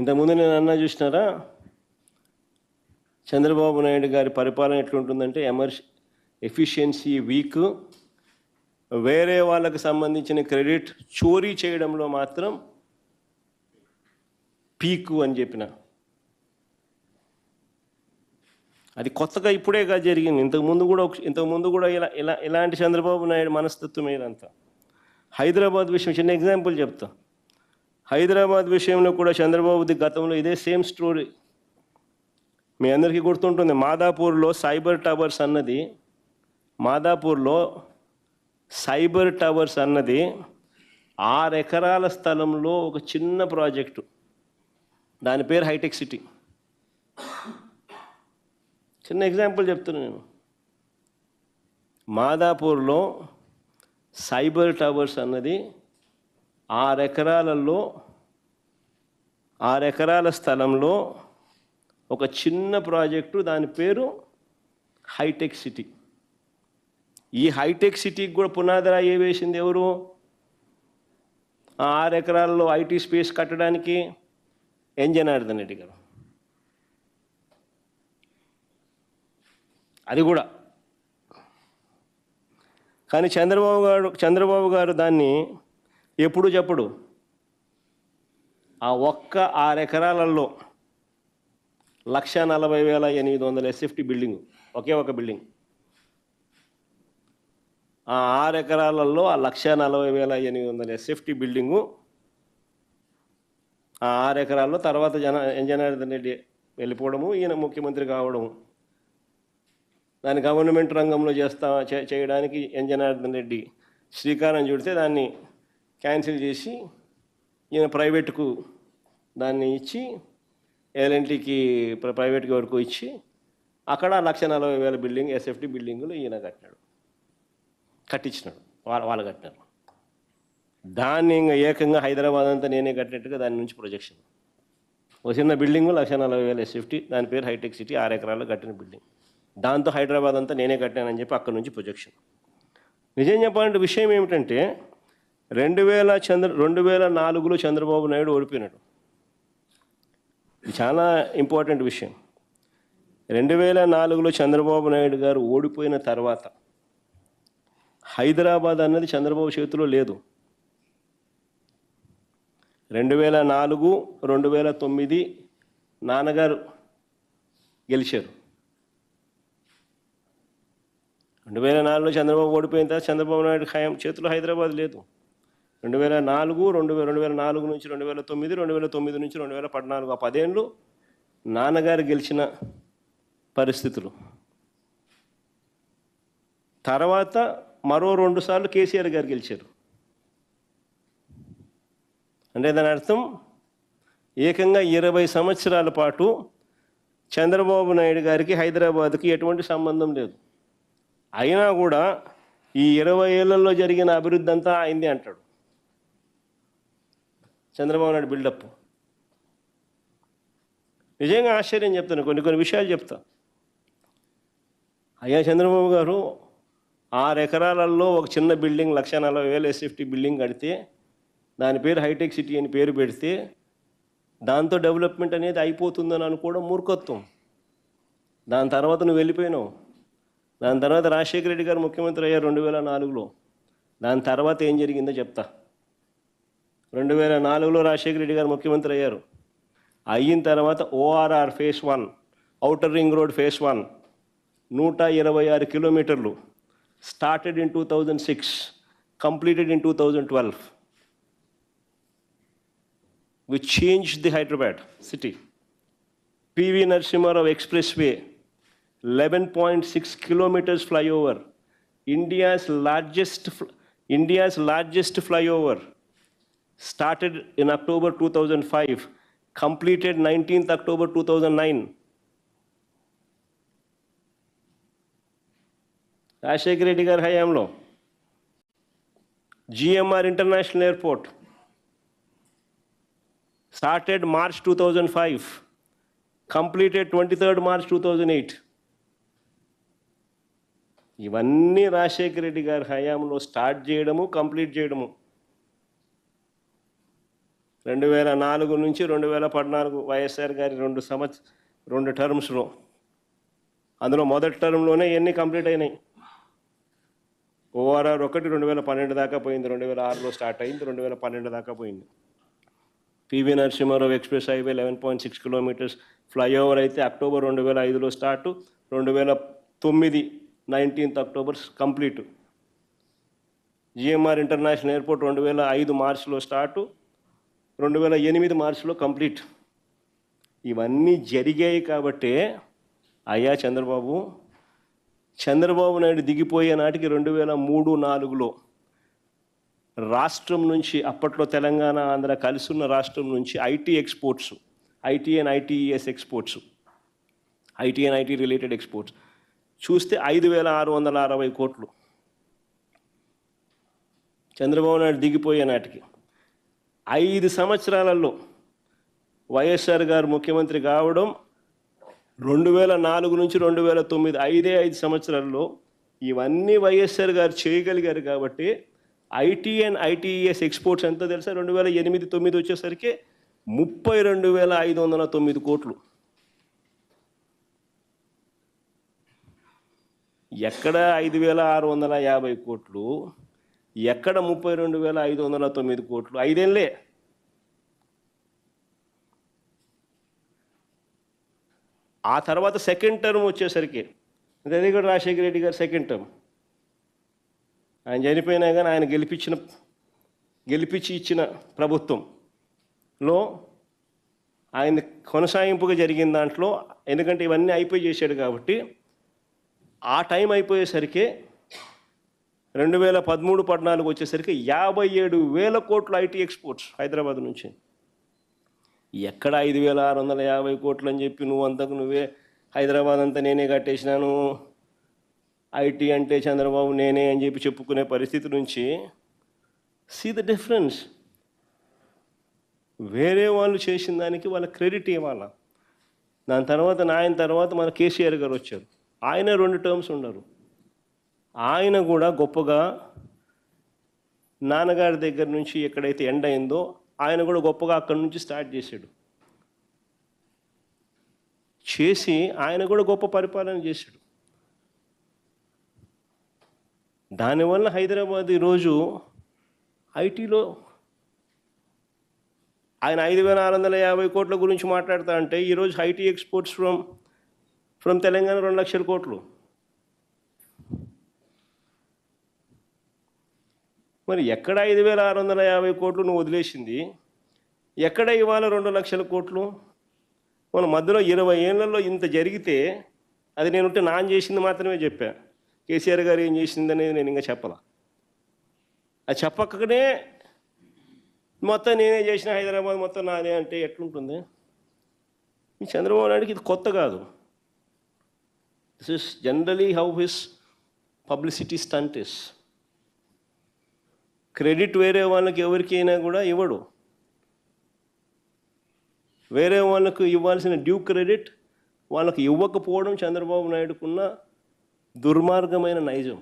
ఇంతకుముందు నేను అన్నా చూసినారా? చంద్రబాబు నాయుడు గారి పరిపాలన ఎట్లుంటుందంటే ఎమర్ ఎఫిషియన్సీ వీక్. వేరే వాళ్ళకు సంబంధించిన క్రెడిట్ చోరీ చేయడంలో మాత్రం పీకు అని చెప్పిన. అది కొత్తగా ఇప్పుడే కాదు జరిగింది. ఇంతకుముందు కూడా ఇంతకుముందు కూడా ఇలా ఇలా ఇలాంటి చంద్రబాబు నాయుడు మనస్తత్వం ఇదంతా హైదరాబాద్ విషయం చిన్న ఎగ్జాంపుల్ చెప్తా. హైదరాబాద్ విషయంలో కూడా చంద్రబాబుది గతంలో ఇదే సేమ్ స్టోరీ. మీ అందరికీ గుర్తుంటుంది మాదాపూర్లో సైబర్ టవర్స్ అన్నది మాదాపూర్లో సైబర్ టవర్స్ అన్నది ఆరు ఎకరాల స్థలంలో ఒక చిన్న ప్రాజెక్టు. దాని పేరు హైటెక్ సిటీ. చిన్న ఎగ్జాంపుల్ చెప్తున్నాను నేను. మాదాపూర్లో సైబర్ టవర్స్ అన్నది ఆరు ఎకరాలలో ఆరు ఎకరాల స్థలంలో ఒక చిన్న ప్రాజెక్టు దాని పేరు హైటెక్ సిటీ. ఈ హైటెక్ సిటీకి కూడా పునాదిరా ఏ వేసింది ఎవరు? ఆ ఆరు ఎకరాల్లో ఐటీ స్పేస్ కట్టడానికి ఎన్ జనార్దన్ రెడ్డి గారు. అది కూడా. కానీ చంద్రబాబు గారు చంద్రబాబు గారు దాన్ని ఎప్పుడు చెప్పడు? ఆ ఒక్క ఆరు ఎకరాలలో లక్ష నలభై వేల ఎనిమిది వందల ఎస్ఎఫ్టీ బిల్డింగ్ ఒకే ఒక బిల్డింగ్. ఆ ఆరు ఎకరాలలో ఆ లక్ష నలభై వేల ఎనిమిది వందల ఎస్ఎఫ్టీ బిల్డింగు ఆ ఆరు ఎకరాల్లో తర్వాత జన ఎన్ జనార్దన్ రెడ్డి వెళ్ళిపోవడము ఈయన ముఖ్యమంత్రి కావడము. దాన్ని గవర్నమెంట్ రంగంలో చేస్తా చే- చేయడానికి ఎన్ జనార్దన్ రెడ్డి శ్రీకారం చుడితే దాన్ని క్యాన్సిల్ చేసి ఈయన ప్రైవేట్కు దాన్ని ఇచ్చి ఎల్ఎన్టీకి ప్రైవేట్కి వరకు ఇచ్చి అక్కడ లక్ష నలభై వేల బిల్డింగ్ ఎస్ఎఫ్టీ బిల్డింగులు ఈయన కట్టినాడు. కట్టించినాడు. వాళ్ళ వాళ్ళు కట్టినారు. దాన్ని ఇంకా ఏకంగా హైదరాబాద్ అంతా నేనే కట్టినట్టుగా దాని నుంచి ప్రొజెక్షన్ ఒక చిన్న బిల్డింగు లక్ష నలభై వేల ఎస్ఎఫ్టీ దాని పేరు హైటెక్ సిటీ ఆరు ఎకరాల్లో కట్టిన బిల్డింగ్. దాంతో హైదరాబాద్ అంతా నేనే కట్టానని చెప్పి అక్కడ నుంచి ప్రొజెక్షన్ నిజం చెప్పాలంటే విషయం ఏమిటంటే రెండు వేల చంద్ర రెండు వేల నాలుగులో చంద్రబాబు నాయుడు ఓడిపోయినాడు. ఇది చాలా ఇంపార్టెంట్ విషయం. రెండు వేల నాలుగులో చంద్రబాబు నాయుడు గారు ఓడిపోయిన తర్వాత హైదరాబాద్ అన్నది చంద్రబాబు చేతిలో లేదు. రెండు వేల నాలుగు రెండు వేల తొమ్మిది నాన్నగారు గెలిచారు. రెండు వేల నాలుగులో చంద్రబాబు ఓడిపోయిన తర్వాత చంద్రబాబు నాయుడు ఖాయం చేతిలో హైదరాబాద్ లేదు. రెండు వేల నాలుగు రెండు వేల రెండు వేల నాలుగు నుంచి రెండు వేల తొమ్మిది రెండు వేల తొమ్మిది నుంచి రెండు వేల పద్నాలుగు ఆ పదేళ్ళు నాన్నగారు గెలిచిన పరిస్థితులు. తర్వాత మరో రెండు సార్లు కేసీఆర్ గారు గెలిచారు. అంటే దాని అర్థం ఏకంగా ఇరవై సంవత్సరాల పాటు చంద్రబాబు నాయుడు గారికి హైదరాబాద్కి ఎటువంటి సంబంధం లేదు. అయినా కూడా ఈ ఇరవై ఏళ్ళలో జరిగిన అభివృద్ధి అంతా అయింది అంటాడు. చంద్రబాబు నాయుడు బిల్డప్. నిజంగా ఆశ్చర్యం చెప్తాను కొన్ని కొన్ని విషయాలు చెప్తా. అయ్యా చంద్రబాబు గారు ఆరు ఎకరాలలో ఒక చిన్న బిల్డింగ్ లక్ష నలభై వేలు ఎస్ఎఫ్టీ బిల్డింగ్ కడితే దాని పేరు హైటెక్ సిటీ అని పేరు పెడితే దాంతో డెవలప్మెంట్ అనేది అయిపోతుందని అనుకోవడం మూర్ఖత్వం. దాని తర్వాత నువ్వు వెళ్ళిపోయినావు. దాని తర్వాత రాజశేఖర రెడ్డి గారు ముఖ్యమంత్రి అయ్యారు రెండు వేల నాలుగులో. దాని తర్వాత ఏం జరిగిందో చెప్తా. రెండు వేల నాలుగులో రాజశేఖర రెడ్డి గారు ముఖ్యమంత్రి అయ్యారు. అయిన తర్వాత ORR phase one outer ring road phase one నూట ఇరవై ఆరు కిలోమీటర్లు started in two thousand six completed in two thousand twelve we change the Hyderabad city PV Narasimha Rao expressway eleven point six kilometres flyover India's largest India's largest flyover started in October 2005, completed 19th October 2009. Rajasekhara Reddy గారి హయాంలో GMR international airport started March 2005, completed 23rd March 2008. ఇవన్నీ రాజశేఖర రెడ్డి గారి హయాంలో start చేయడము complete చేయడము రెండు వేల నాలుగు నుంచి రెండు వేల పద్నాలుగు వైఎస్ఆర్ గారి రెండు సంవత్స రెండు టర్మ్స్లో. అందులో మొదటి టర్మ్లోనే ఎన్ని కంప్లీట్ అయినాయి. ఓఆర్ఆర్ ఒకటి రెండు వేల పన్నెండు దాకా పోయింది. రెండు వేల ఆరులో స్టార్ట్ అయింది. రెండు వేల పన్నెండు దాకా పోయింది. PV Narasimha Rao express highway eleven point six kilometres. Flyover అయితే అక్టోబర్ రెండు వేల ఐదులో స్టార్ట్. రెండు వేల తొమ్మిది nineteenth October complete. GMR international airport రెండు వేల ఐదు మార్చిలో స్టార్టు. రెండు వేల ఎనిమిది మార్చిలో కంప్లీట్. ఇవన్నీ జరిగాయి కాబట్టే అయ్యా చంద్రబాబు చంద్రబాబు నాయుడు దిగిపోయే నాటికి రెండు వేల మూడు నాలుగులో రాష్ట్రం నుంచి అప్పట్లో తెలంగాణ ఆంధ్ర కలిసి ఉన్న రాష్ట్రం నుంచి IT exports IT and ITES exports IT and IT related exports. చూస్తే ఐదు వేల ఆరు వందల అరవై కోట్లు. చంద్రబాబు నాయుడు దిగిపోయే నాటికి ఐదు సంవత్సరాలలో వైఎస్ఆర్ గారు ముఖ్యమంత్రి కావడం రెండు వేల నాలుగు నుంచి రెండు వేల తొమ్మిది ఐదే ఐదు సంవత్సరాల్లో ఇవన్నీ వైఎస్ఆర్ గారు చేయగలిగారు కాబట్టి ఐటీ అండ్ ఐటీఎస్ ఎక్స్పోర్ట్స్ ఎంతో తెలుసా? రెండు వేల ఎనిమిది తొమ్మిది వచ్చేసరికి ముప్పై రెండు వేల ఐదు వందల తొమ్మిది కోట్లు. ఎక్కడ ఐదు వేల ఆరు వందల యాభై కోట్లు? ఎక్కడ ముప్పై రెండు వేల ఐదు వందల తొమ్మిది కోట్లు? ఐదేళ్ళే. ఆ తర్వాత సెకండ్ టర్మ్ వచ్చేసరికి అది కూడా రాజశేఖర రెడ్డి గారు సెకండ్ టర్మ్ ఆయన చనిపోయినా కానీ ఆయన గెలిపించిన గెలిపించి ఇచ్చిన ప్రభుత్వంలో ఆయన కొనసాగింపుగా జరిగిన దాంట్లో ఎందుకంటే ఇవన్నీ అయిపోయి చేశాడు కాబట్టి ఆ టైం అయిపోయేసరికి రెండు వేల పదమూడు పద్నాలుగు వచ్చేసరికి యాభై ఏడు వేల కోట్ల ఐటీ ఎక్స్పోర్ట్స్ హైదరాబాద్ నుంచి. ఎక్కడ ఐదు వేల ఆరు వందల యాభై కోట్లు అని చెప్పి నువ్వు అంతకు నువ్వే హైదరాబాద్ అంతా నేనే కట్టేసినాను. ఐటీ అంటే చంద్రబాబు నేనే అని చెప్పి చెప్పుకునే పరిస్థితి నుంచి సీ ద డిఫరెన్స్ వేరే వాళ్ళు చేసిన దానికి వాళ్ళ క్రెడిట్ ఇవ్వాల? దాని తర్వాత ఆయన తర్వాత మన కేసీఆర్ గారు వచ్చారు. ఆయన రెండు టర్మ్స్ ఉండరు. ఆయన కూడా గొప్పగా నాన్నగారి దగ్గర నుంచి ఎక్కడైతే ఎండ్ అయిందో ఆయన కూడా గొప్పగా అక్కడి నుంచి స్టార్ట్ చేశాడు. చేసి ఆయన కూడా గొప్ప పరిపాలన చేశాడు. దానివల్ల హైదరాబాద్ ఈరోజు ఐటీలో ఆయన ఐదు వేల ఆరు వందల యాభై కోట్ల గురించి మాట్లాడుతా అంటే ఈరోజు IT exports from from Telangana రెండు లక్షల కోట్లు. మరి ఎక్కడ ఐదు వేల ఆరు వందల యాభై కోట్లు నువ్వు వదిలేసింది? ఎక్కడ ఇవాళ రెండు లక్షల కోట్లు? మన మధ్యలో ఇరవై ఏళ్ళల్లో ఇంత జరిగితే అది నేనుంటే నాన్ చేసింది మాత్రమే చెప్పా. కేసీఆర్ గారు ఏం చేసింది అనేది నేను ఇంకా చెప్పాల. అది చెప్పకనే మొత్తం నేనే చేసిన హైదరాబాద్ మొత్తం నాదే అంటే ఎట్లుంటుంది? ఈ చంద్రబాబు నాయుడుకి ఇది కొత్త కాదు. This is generally how his publicity stunt is credit వేరే వాళ్ళకి ఎవరికి అయినా కూడా ఇవ్వడు. వేరే వాళ్ళకు ఇవ్వాల్సిన డ్యూ క్రెడిట్ వాళ్ళకి ఇవ్వకపోవడం చంద్రబాబు నాయుడుకున్న దుర్మార్గమైన నైజం.